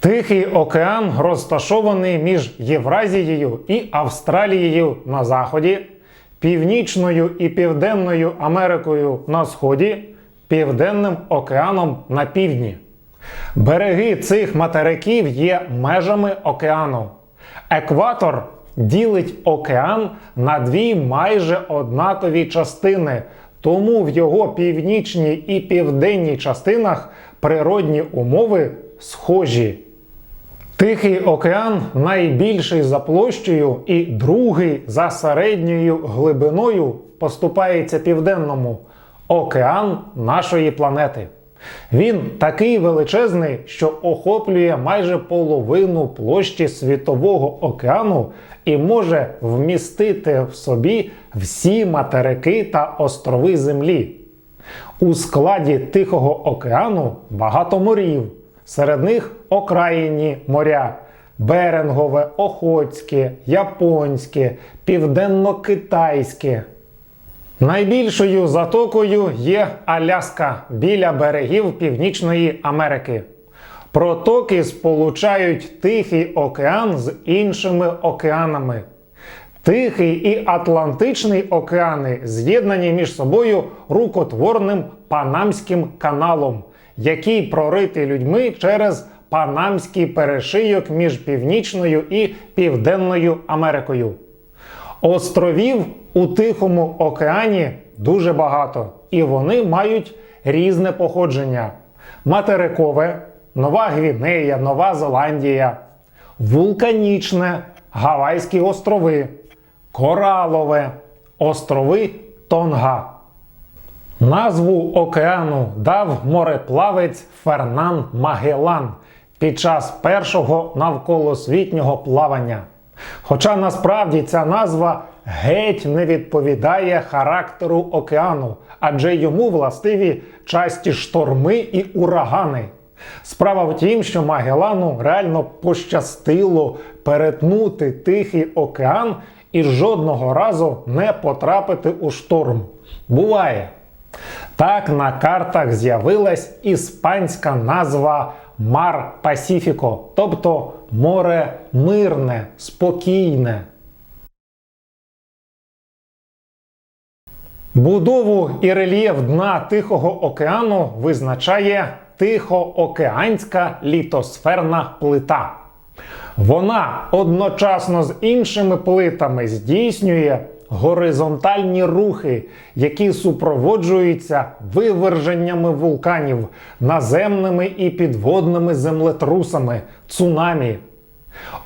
Тихий океан розташований між Євразією і Австралією на заході, Північною і Південною Америкою на сході, Південним океаном на півдні. Береги цих материків є межами океану. Екватор ділить океан на дві майже однакові частини, тому в його північній і південній частинах природні умови схожі. Тихий океан найбільший за площею і другий за середньою глибиною поступається південному океан нашої планети. Він такий величезний, що охоплює майже половину площі Світового океану і може вмістити в собі всі материки та острови Землі. У складі Тихого океану багато морів. Серед них окраїнні моря Берингове, Охотське, Японське, Південно-Китайське. Найбільшою затокою є Аляска біля берегів Північної Америки. Протоки сполучають Тихий океан з іншими океанами. Тихий і Атлантичний океани з'єднані між собою рукотворним Панамським каналом, який проритий людьми через Панамський перешийок між Північною і Південною Америкою. Островів у Тихому океані дуже багато, і вони мають різне походження: материкове, Нова Гвінея, Нова Зеландія, вулканічне, Гавайські острови, Коралове, острови Тонга. Назву океану дав мореплавець Фернан Магеллан під час першого навколосвітнього плавання. Хоча насправді ця назва геть не відповідає характеру океану, адже йому властиві часті шторми і урагани. Справа в тім, що Магелану реально пощастило перетнути Тихий океан і жодного разу не потрапити у шторм. Буває. Так на картах з'явилась іспанська назва Мар Пасіфіко, тобто море мирне, спокійне. Будову і рельєф дна Тихого океану визначає Тихоокеанська літосферна плита. Вона одночасно з іншими плитами здійснює горизонтальні рухи, які супроводжуються виверженнями вулканів, наземними і підводними землетрусами, цунамі.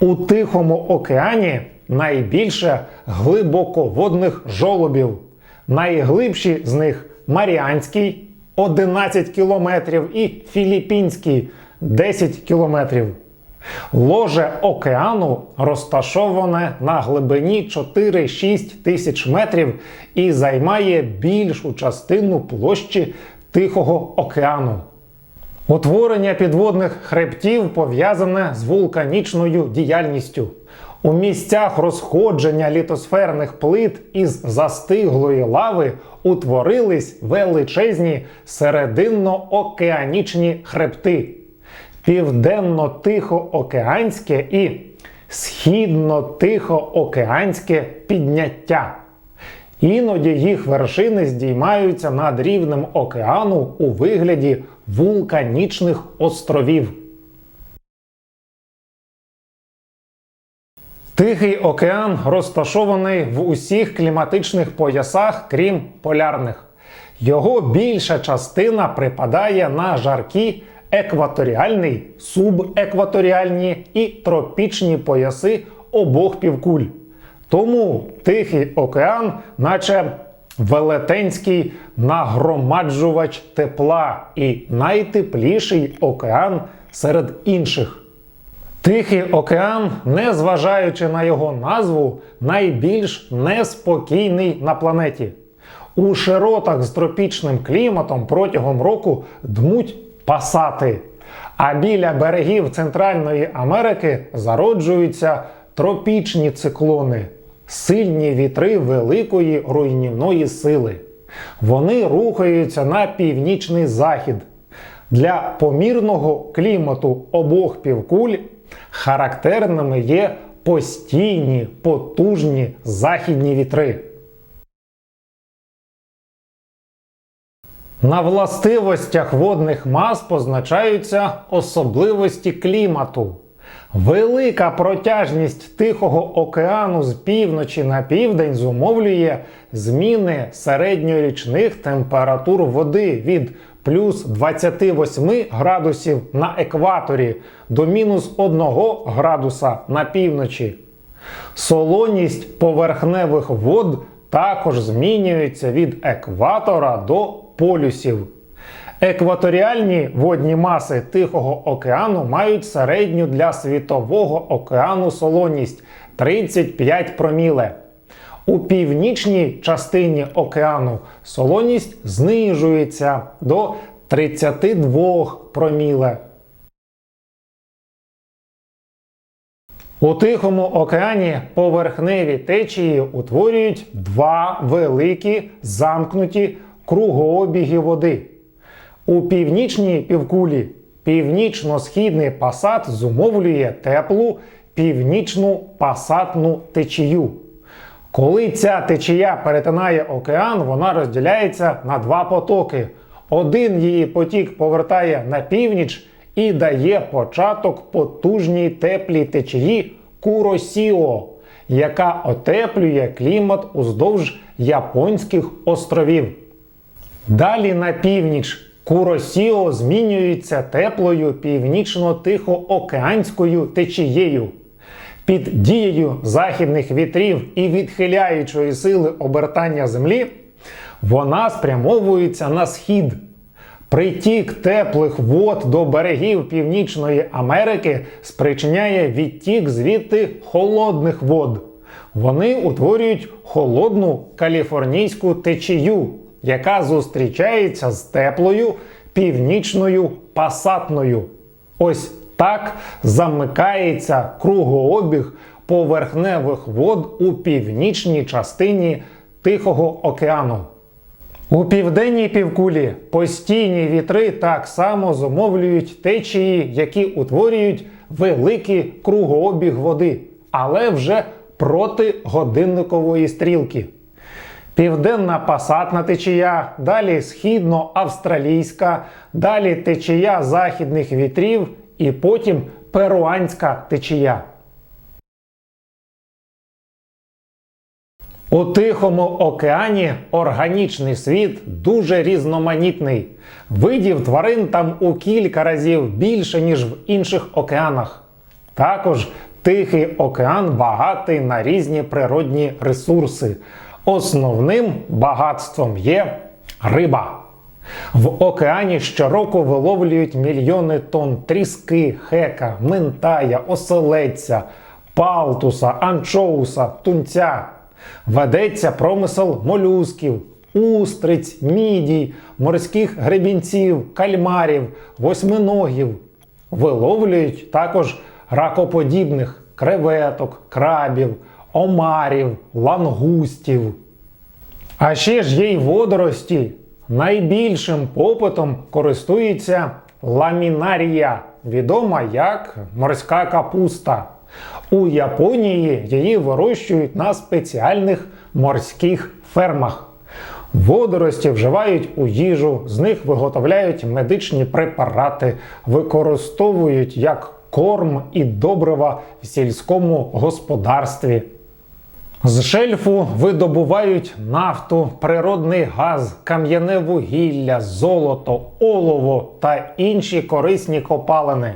У Тихому океані найбільше глибоководних жолобів. Найглибші з них Маріанський 11 кілометрів і Філіппінський 10 кілометрів. Ложе океану розташоване на глибині 4-6 тисяч метрів і займає більшу частину площі Тихого океану. Утворення підводних хребтів пов'язане з вулканічною діяльністю. У місцях розходження літосферних плит із застиглої лави утворились величезні серединно-океанічні хребти південно-тихоокеанське і східно-тихоокеанське підняття. Іноді їх вершини здіймаються над рівнем океану у вигляді вулканічних островів. Тихий океан розташований в усіх кліматичних поясах, крім полярних. Його більша частина припадає на жаркі екваторіальний, субекваторіальні і тропічні пояси обох півкуль. Тому Тихий океан, наче велетенський нагромаджувач тепла і найтепліший океан серед інших. Тихий океан, незважаючи на його назву, найбільш неспокійний на планеті. У широтах з тропічним кліматом протягом року дмуть пасати. А біля берегів Центральної Америки зароджуються тропічні циклони, сильні вітри великої руйнівної сили. Вони рухаються на північний захід. Для помірного клімату обох півкуль характерними є постійні потужні західні вітри. На властивостях водних мас позначаються особливості клімату. Велика протяжність Тихого океану з півночі на південь зумовлює зміни середньорічних температур води від плюс 28 градусів на екваторі до мінус 1 градуса на півночі. Солоність поверхневих вод також змінюється від екватора до полюсів. Екваторіальні водні маси Тихого океану мають середню для Світового океану солоність 35 проміле. У північній частині океану солоність знижується до 32 проміле. У Тихому океані поверхневі течії утворюють два великі замкнуті кругообіги води. У північній півкулі північно-східний пасат зумовлює теплу північну пасатну течію. Коли ця течія перетинає океан, вона розділяється на два потоки. Один її потік повертає на північ і дає початок потужній теплій течії Куросіо, яка отеплює клімат уздовж Японських островів. Далі на північ Куросіо змінюється теплою північно-тихоокеанською течією. Під дією західних вітрів і відхиляючої сили обертання землі вона спрямовується на схід. Притік теплих вод до берегів Північної Америки спричиняє відтік звідти холодних вод. Вони утворюють холодну каліфорнійську течію, яка зустрічається з теплою північною пасатною. Ось так замикається кругообіг поверхневих вод у північній частині Тихого океану. У південній півкулі постійні вітри так само зумовлюють течії, які утворюють великий кругообіг води, але вже проти годинникової стрілки. Південна пасатна течія, далі східно-австралійська, далі течія західних вітрів і потім перуанська течія. У Тихому океані органічний світ дуже різноманітний. Видів тварин там у кілька разів більше, ніж в інших океанах. Також Тихий океан багатий на різні природні ресурси. Основним багатством є риба. В океані щороку виловлюють мільйони тонн тріски, хека, ментая, оселедця, палтуса, анчоуса, тунця. Ведеться промисел молюсків, устриць, мідій, морських гребінців, кальмарів, восьминогів. Виловлюють також ракоподібних креветок, крабів, омарів, лангустів. А ще ж є водорості. Найбільшим попитом користується ламінарія, відома як морська капуста. У Японії її вирощують на спеціальних морських фермах. Водорості вживають у їжу, з них виготовляють медичні препарати, використовують як корм і добрива в сільському господарстві. З шельфу видобувають нафту, природний газ, кам'яне вугілля, золото, олово та інші корисні копалини.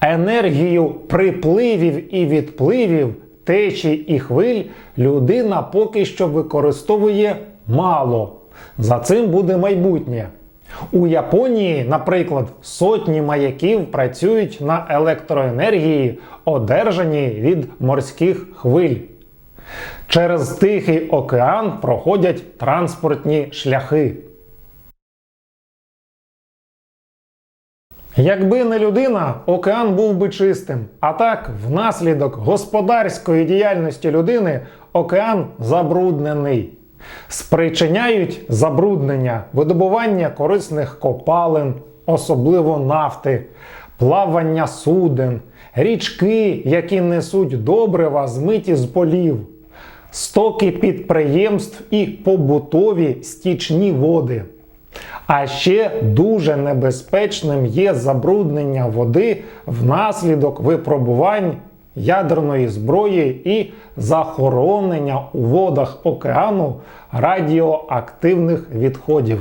Енергію припливів і відпливів, течій і хвиль людина поки що використовує мало. За цим буде майбутнє. У Японії, наприклад, сотні маяків працюють на електроенергії, одержаній від морських хвиль. Через Тихий океан проходять транспортні шляхи. Якби не людина, океан був би чистим. А так, внаслідок господарської діяльності людини океан забруднений. Спричиняють забруднення, видобування корисних копалин, особливо нафти, плавання суден, річки, які несуть добрива, змиті з полів, стоки підприємств і побутові стічні води. А ще дуже небезпечним є забруднення води внаслідок випробувань ядерної зброї і захоронення у водах океану радіоактивних відходів.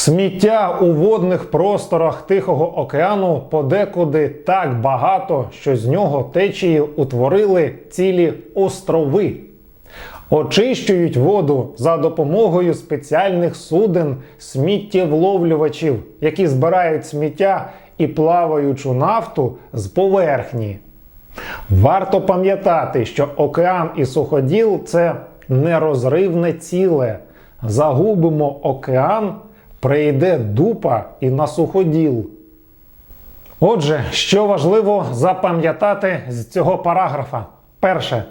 Сміття у водних просторах Тихого океану подекуди так багато, що з нього течії утворили цілі острови. Очищують воду за допомогою спеціальних суден сміттєвловлювачів, які збирають сміття і плаваючу нафту з поверхні. Варто пам'ятати, що океан і суходіл це нерозривне ціле. Загубимо океан, прийде дупа і на суходіл. Отже, що важливо запам'ятати з цього параграфа? Перше,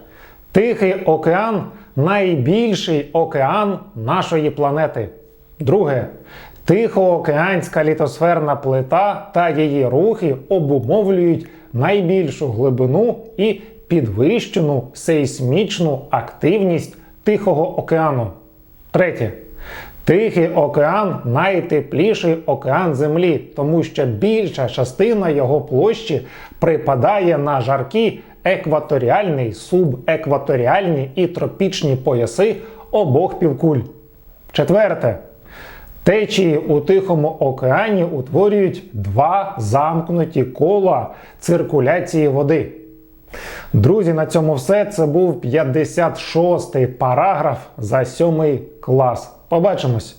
Тихий океан найбільший океан нашої планети. Друге, Тихоокеанська літосферна плита та її рухи обумовлюють найбільшу глибину і підвищену сейсмічну активність Тихого океану. Третє. Тихий океан найтепліший океан Землі, тому що більша частина його площі припадає на жаркі екваторіальний, субекваторіальні і тропічні пояси обох півкуль. Четверте. Течії у Тихому океані утворюють два замкнуті кола циркуляції води. Друзі, на цьому все. Це був 56-й параграф за 7 клас. Побачимось!